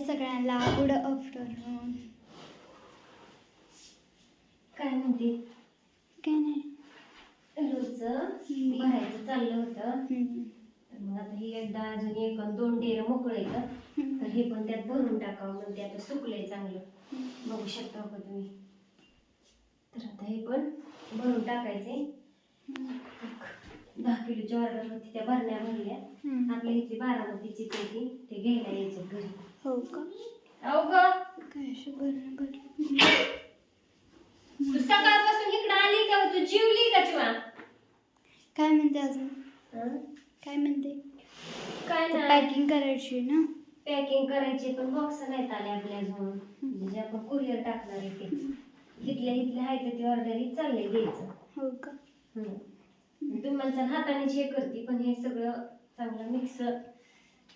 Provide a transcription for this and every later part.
सगळ्यांना good afternoon काय म्हणते? काय नाही. रोजचं भरायचं चाललं होतं. तर मग आता ही एकदा अजून एक दोन डेर मोकळे. तर हे पण त्यात भरून टाकावं म्हणजे आता सुकलंय चांगलं. बघू शकता का तुम्ही? तर आता हे पण भरून टाकायचे दहा किलोची ऑर्डर होती त्या भरण्या भरल्या हम्म. आपल्या इथली बारामतीची होती ते घ्यायला यायचे घरी. हो का? अहो ग. काय अशी भरणं भरली तू सकाळपासून इकडे आली का तू जीवली का चिवा काय म्हणते अजून? हं? काय म्हणते? काय नाही. पॅकिंग करायची ना? पॅकिंग करायचे पण बॉक्स नाहीत आले आपल्या अजून. म्हणजे आपण कुरिअर टाकणार आहे ते. इथल्या इथल्या आहे ते ऑर्डर चाललंय द्यायचं हो का? मला हाताने हे करते पण हे सगळं चांगलं मिक्स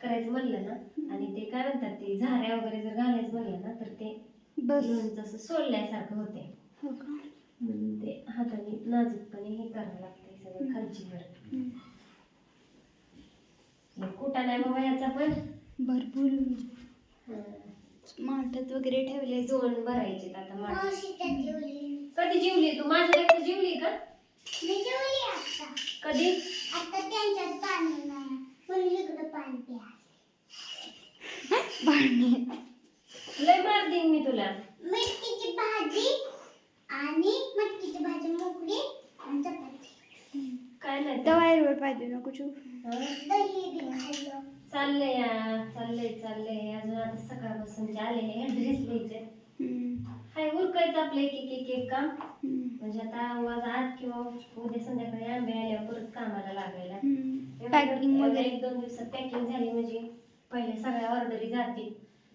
करायचं म्हणलं ना आणि ते काय म्हणतात ते झाऱ्या वगैरे जर घालायचं म्हणलं ना तर ते बस. लोणचं असं सोलल्यासारखं होते हो का? म्हणून ते हाताने नाजूकपणे हे करावं लागतंय सगळं खालची वर कुठं नाही बाबा याचा पण. भरपूर. हं. स्मार्टच वगैरे ठेवले दोन भरायचे आता माझे कधी जेवली तू? माझ्या जेवली का? कधी? भांडणे लय मार देईन मी तुला. मेथीची भाजी आणि मटकीची भाजी मोकळी आणि चपाती. काय नाही. वायरवर पाहिजे ना हं? दही बी खाल्लं चाललंय चाललंय चाललंय. अजून आता सकाळपासून आले ड्रेस घ्यायचे. हाय उरकायचं आपलं एक एक एक एक काम. हम्म. म्हणजे आता आज आज किंवा उद्या संध्याकाळी आंबे आल्यावर परत कामाला लागायला. हम्म. पॅकिंग एवढं वगैरे. एक दोन दिवसात पॅकिंग झाली म्हणजे पहिले सगळ्या ऑर्डरी जातील.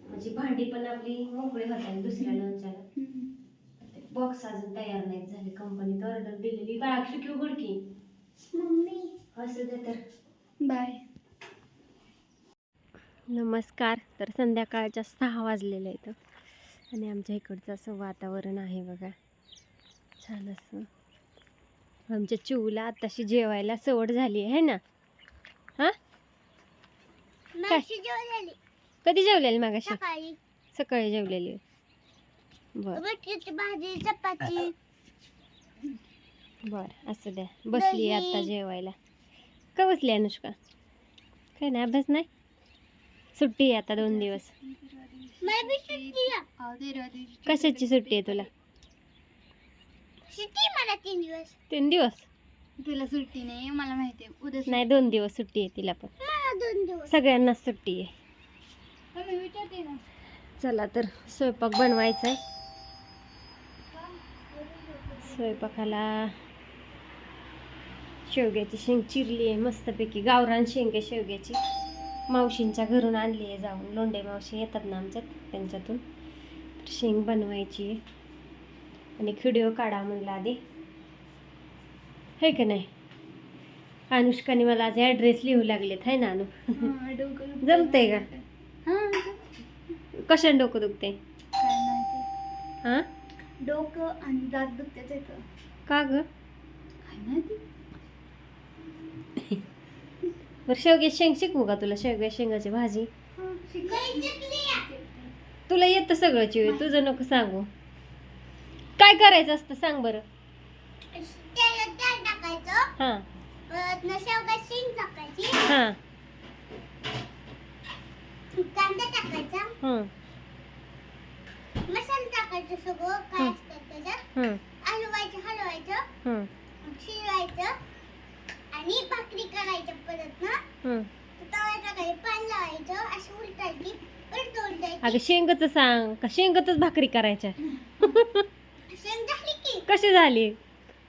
म्हणजे भांडी पण आपली मोकळी होतात दुसऱ्या लोणच्याला. बॉक्स अजून तयार नाही झाले. कंपनीत ऑर्डर दिलेली. बाळा खिडकी उघडकी मम्मी. असं दे तर. बाय. नमस्कार. तर संध्याकाळच्या सहा वाजलेल्या आहेत. आणि आमच्या इकडचं असं वातावरण आहे बघा. छान असं. आमच्या चिवला आताशी जेवायला सवड झाली आहे ना? हां? कधी जेवलेली मागाशी? सकाळी. सकाळी जेवलेली. बर. बर असं द्या. बसली. आता जेवायला. का बसली अनुष्का? काय नाही अभ्यास नाही? सुट्टी आहे आता दोन दिवस. कशाची सुट्टी आहे तुला? सुट्टी आहे मला तीन दिवस. तीन दिवस? तुला सुट्टी नाही मला माहिती आहे. उद्या. नाही दोन दिवस सुट्टी आहे तिला पण. मला दोन दिवस. सगळ्यांनाच सुट्टी आहे. मम्मी विचारते ना. चला तर स्वयंपाक बनवायचा आहे. स्वयंपाकाला शेवग्याची शेंग चिरली आहे. मस्तपैकी गावरान शेंग आहे शेवग्याची. मावशींच्या घरून आणली आहे जाऊन. लोंढे मावशी येतात ना आमच्यात त्यांच्यातून. तर शेंग बनवायची आहे. आणि व्हिडिओ काढा म्हणला आधी. है का नाही? अनुष्काने मला आज ॲड्रेस लिहू लागलेत. है ना अनु. जमतंय का? हा कशाने डोकं दुखते काय माहिती? हां? डोकं आणि दात दुखत्याच येतं का ग? काय माहिती? बरं शेवगे शेंग शिकवू का तुला? शेवगे शेंगाची भाजी. तुला येतं सगळं चिवे तुझं नको सांगू. काय करायचं असतं सांग बरं. हां. टाकायची हां. कांदा टाकायचा हं मसाला टाकायचं सगळं काय हं. असतं त्याच्यात? हं हलवायचं हलवायचं हं शिजवायचं आणि भाकरी करायचं परत ना हं तवा टाकायचं पाणी लावायचं असं उलटायची परत उलटायची अगं शेंगाचं सांग. का शेंगातच भाकरी करायच्या? शेंग झाली की. कशी झाली?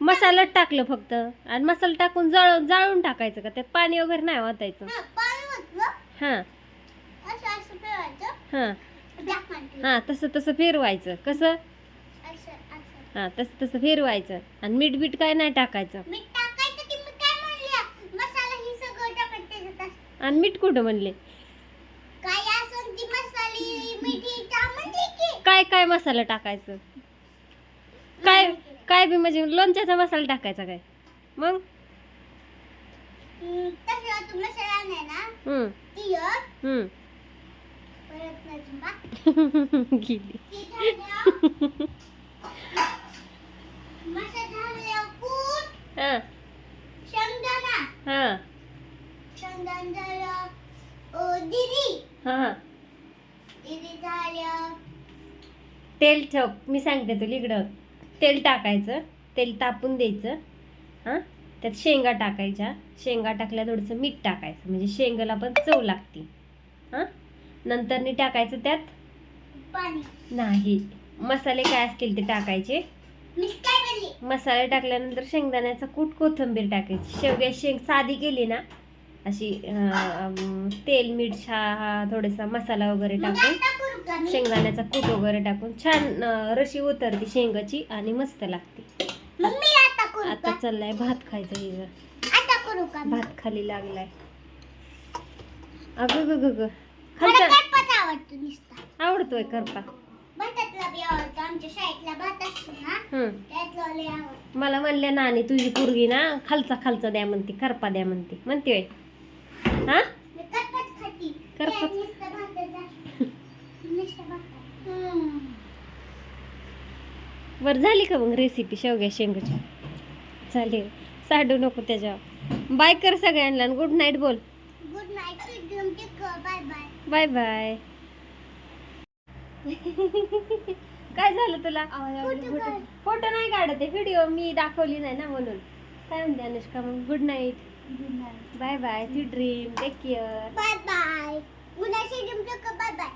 मसाला टाकलं फक्त. आणि मसाला टाकून जळ जाळून टाकायचं का? त्यात पाणी वगैरे नाही वाटायचं. हा पाणी ओतलं. हां. असं असं फिरवायचं. हां. झाकण ठेवायचं. हां तसं तसं फिरवायचं. कसं? असं असं. हां तसं तसं फिरवायचं. आणि मीठ बीठ काय नाही टाकायचं. मीठ टाकायचं की मी काय म्हणलं मसाला ही सगळं टाकायचं त्याच्यात असं. आणि मीठ कुठं म्हणले? काय काय काय मसाला टाकायचं? काय काय बी म्हणजे लोणच्याचा मसाला टाकायचा काय? मग? हम्म, तसं तू मसाला नाही ना हम्म तिखट हम्म कळत नाही तुला गेली ती झाल्या मस्त झाल्या कूट हा शेंगदाणा हा शेंगदाणा झालं अ, दिरी हा दिरी झालं तेल ठेव. मी सांगते तुला इकडं. तेल टाकायचं. तेल तापून द्यायचं. हां? त्यात शेंगा टाकायच्या. शेंगा टाकल्या थोडंसं मीठ टाकायचं. म्हणजे शेंगाला पण चव लागते. हां? नंतरनी टाकायचं त्यात? नाही. मसाले काय असतील ते टाकायचे? मसाले टाकल्यानंतर शेंगदाण्याचा कूट कोथिंबीर टाकायची. शेवग्या शेंग साधी केली ना अशी तेल मीठ हा थोडासा मसाला वगैरे टाकून. शेंगदाण्याचा कूट वगैरे टाकून छान रशी उतरते शेंगाची आणि मस्त लागते. आता करू आता का? चाललाय भात खायचं हिचं आता करू का मी? भात खाली लागलाय. अगं ग ग आवडतोय करपा. मला म्हणले नानी तुझी पोरगी ना खालचा खालचा द्या म्हणते करपा द्या म्हणते. म्हणते हा? मी करपाच खाती करपाच. त्यात नुसतं भातच असतो. नुसतं भात हम्म. बर झाली का मग रेसिपी शेवग्या शेंगाची चालेल साडू नको त्याच्यावर. बाय कर सगळ्यांना गुड नाईट बोल. Good night bye bye bye bye काय झालं तुला? फोटो नाही काढत आहे. व्हिडिओ मी दाखवली नाही ना म्हणून. काय म्हणते अनुष्का मग? Good night good night bye bye see dream take care bye bye bye bye